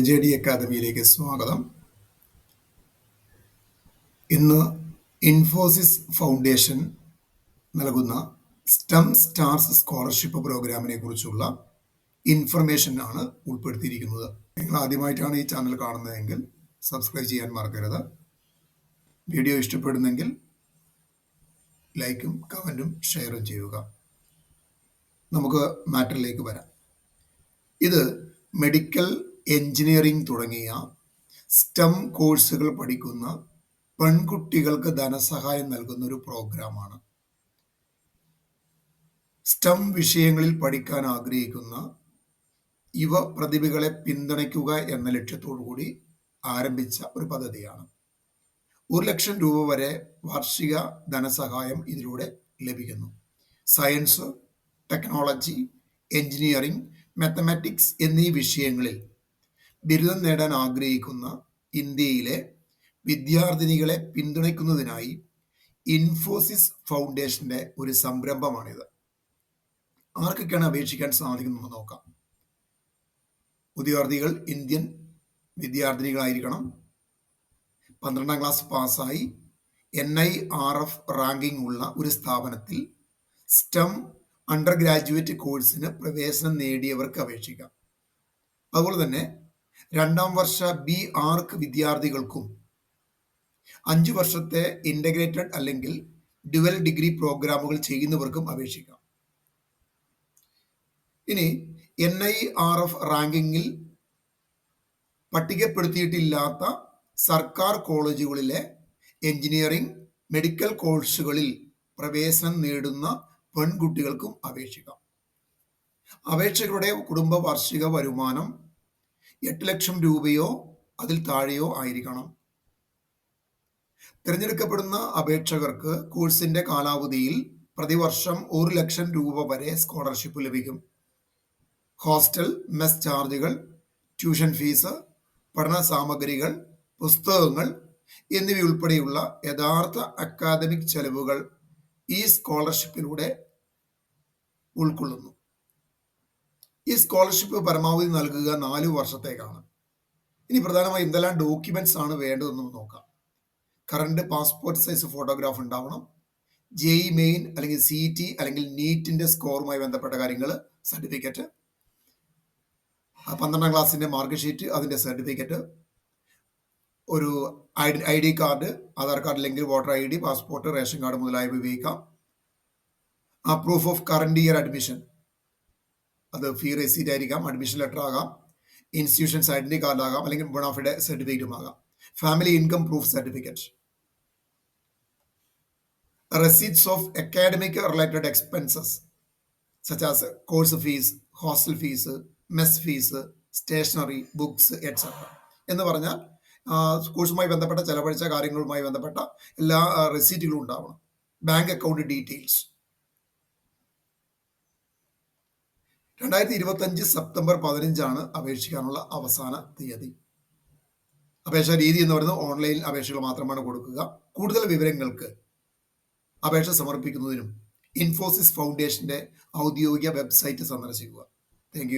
J D അക്കാദമിയിലേക്ക് സ്വാഗതം. ഇന്ന് ഇൻഫോസിസ് ഫൗണ്ടേഷൻ നൽകുന്ന സ്റ്റം സ്റ്റാർസ് സ്കോളർഷിപ്പ് പ്രോഗ്രാമിനെ കുറിച്ചുള്ള ഇൻഫർമേഷൻ ആണ് ഉൾപ്പെടുത്തിയിരിക്കുന്നത്. നിങ്ങൾ ആദ്യമായിട്ടാണ് ഈ ചാനൽ കാണുന്നതെങ്കിൽ സബ്സ്ക്രൈബ് ചെയ്യാൻ മറക്കരുത്. വീഡിയോ ഇഷ്ടപ്പെടുന്നെങ്കിൽ ലൈക്കും കമന്റും ഷെയറും ചെയ്യുക. നമുക്ക് മാറ്ററിലേക്ക് വരാം. ഇത് മെഡിക്കൽ എഞ്ചിനീയറിംഗ് തുടങ്ങിയ സ്റ്റം കോഴ്സുകൾ പഠിക്കുന്ന പെൺകുട്ടികൾക്ക് ധനസഹായം നൽകുന്ന ഒരു പ്രോഗ്രാമാണ് സ്റ്റം വിഷയങ്ങളിൽ പഠിക്കാൻ ആഗ്രഹിക്കുന്ന യുവ പ്രതിഭകളെ പിന്തുണയ്ക്കുക എന്ന ലക്ഷ്യത്തോടു കൂടി ആരംഭിച്ച ഒരു പദ്ധതിയാണ്. ഒരു ലക്ഷം രൂപ വരെ വാർഷിക ധനസഹായം ഇതിലൂടെ ലഭിക്കുന്നു. സയൻസ് ടെക്നോളജി എഞ്ചിനീയറിംഗ് മാത്തമാറ്റിക്സ് എന്നീ വിഷയങ്ങളിൽ ബിരുദം നേടാൻ ആഗ്രഹിക്കുന്ന ഇന്ത്യയിലെ വിദ്യാർത്ഥിനികളെ പിന്തുണയ്ക്കുന്നതിനായി ഇൻഫോസിസ് ഫൗണ്ടേഷന്റെ ഒരു സംരംഭമാണിത്. ആർക്കൊക്കെയാണ് അപേക്ഷിക്കാൻ സാധിക്കുന്നത് നോക്കാം. ഉദ്യോഗാർത്ഥികൾ ഇന്ത്യൻ വിദ്യാർത്ഥിനികളായിരിക്കണം. പന്ത്രണ്ടാം ക്ലാസ് പാസ്സായി N I R F ranking ഉള്ള ഒരു സ്ഥാപനത്തിൽ സ്റ്റം അണ്ടർ ഗ്രാജുവേറ്റ് കോഴ്സിന് പ്രവേശനം നേടിയവർക്ക് അപേക്ഷിക്കാം. അതുപോലെ തന്നെ രണ്ടാം വർഷ ബി ആർക്ക് വിദ്യാർത്ഥികൾക്കും അഞ്ചു വർഷത്തെ ഇന്റഗ്രേറ്റഡ് അല്ലെങ്കിൽ ഡുവൽ ഡിഗ്രി പ്രോഗ്രാമുകൾ ചെയ്യുന്നവർക്കും അപേക്ഷിക്കാം. ഇനി എൻ ഐ ആർ എഫ് റാങ്കിങ്ങിൽ പട്ടികപ്പെടുത്തിയിട്ടില്ലാത്ത സർക്കാർ കോളേജുകളിലെ എഞ്ചിനീയറിംഗ് മെഡിക്കൽ കോഴ്സുകളിൽ പ്രവേശനം നേടുന്ന പെൺകുട്ടികൾക്കും അപേക്ഷിക്കാം. അപേക്ഷകരുടെ കുടുംബ വാർഷിക വരുമാനം എട്ട് ലക്ഷം രൂപയോ അതിൽ താഴെയോ ആയിരിക്കണം. തിരഞ്ഞെടുക്കപ്പെടുന്ന അപേക്ഷകർക്ക് കോഴ്സിന്റെ കാലാവധിയിൽ പ്രതിവർഷം ഒരു ലക്ഷം രൂപ വരെ സ്കോളർഷിപ്പ് ലഭിക്കും. ഹോസ്റ്റൽ മെസ് ചാർജുകൾ ട്യൂഷൻ ഫീസ് പഠന സാമഗ്രികൾ പുസ്തകങ്ങൾ എന്നിവയുൾപ്പെടെയുള്ള യഥാർത്ഥ അക്കാദമിക് ചെലവുകൾ ഈ സ്കോളർഷിപ്പിലൂടെ ഉൾക്കൊള്ളുന്നു. ഈ സ്കോളർഷിപ്പ് പരമാവധി നൽകുക നാല് വർഷത്തേക്കാണ്. ഇനി പ്രധാനമായും എന്തെല്ലാം ഡോക്യുമെന്റ്സ് ആണ് വേണ്ടതെന്ന് നോക്കാം. കറണ്ട് പാസ്പോർട്ട് സൈസ് ഫോട്ടോഗ്രാഫ് ഉണ്ടാവണം. ജെഇ മെയിൻ അല്ലെങ്കിൽ സി ടി അല്ലെങ്കിൽ നീറ്റിന്റെ സ്കോറുമായി ബന്ധപ്പെട്ട കാര്യങ്ങൾ സർട്ടിഫിക്കറ്റ് പന്ത്രണ്ടാം ക്ലാസ്സിന്റെ മാർക്ക് ഷീറ്റ് അതിന്റെ സർട്ടിഫിക്കറ്റ് ഒരു I D card Aadhaar card അല്ലെങ്കിൽ voter I D passport ration card മുതലായവ ഉപയോഗിക്കാം. ആ proof of current year admission അത് ഫീ റെസീറ്റ് ആയിരിക്കാം അഡ്മിഷൻ ലെറ്റർ ആകാം ഇൻസ്റ്റിറ്റ്യൂഷൻസ് ഐഡന്റി കാർഡ് ആകാം അല്ലെങ്കിൽ ബൊണാഫിഡെ സർട്ടിഫിക്കറ്റും ആകാം. Family income proof certificate receipts of academic related expenses such as course fees hostel fees mess fees stationery books etcetera എന്ന് പറഞ്ഞാൽ കോഴ്സുമായി ബന്ധപ്പെട്ട ചെലവഴിച്ച കാര്യങ്ങളുമായി ബന്ധപ്പെട്ട എല്ലാ റെസീറ്റുകളും ഉണ്ടാവണം. ബാങ്ക് അക്കൗണ്ട് ഡീറ്റെയിൽസ് രണ്ടായിരത്തി ഇരുപത്തഞ്ച് സെപ്റ്റംബർ പതിനഞ്ചാണ് അപേക്ഷിക്കാനുള്ള അവസാന തീയതി. അപേക്ഷാ രീതി എന്ന് പറയുന്നത് ഓൺലൈൻ അപേക്ഷകൾ മാത്രമാണ് കൊടുക്കുക. കൂടുതൽ വിവരങ്ങൾക്ക് അപേക്ഷ സമർപ്പിക്കുന്നതിനും ഇൻഫോസിസ് ഫൗണ്ടേഷന്റെ ഔദ്യോഗിക വെബ്സൈറ്റ് സന്ദർശിക്കുക. താങ്ക്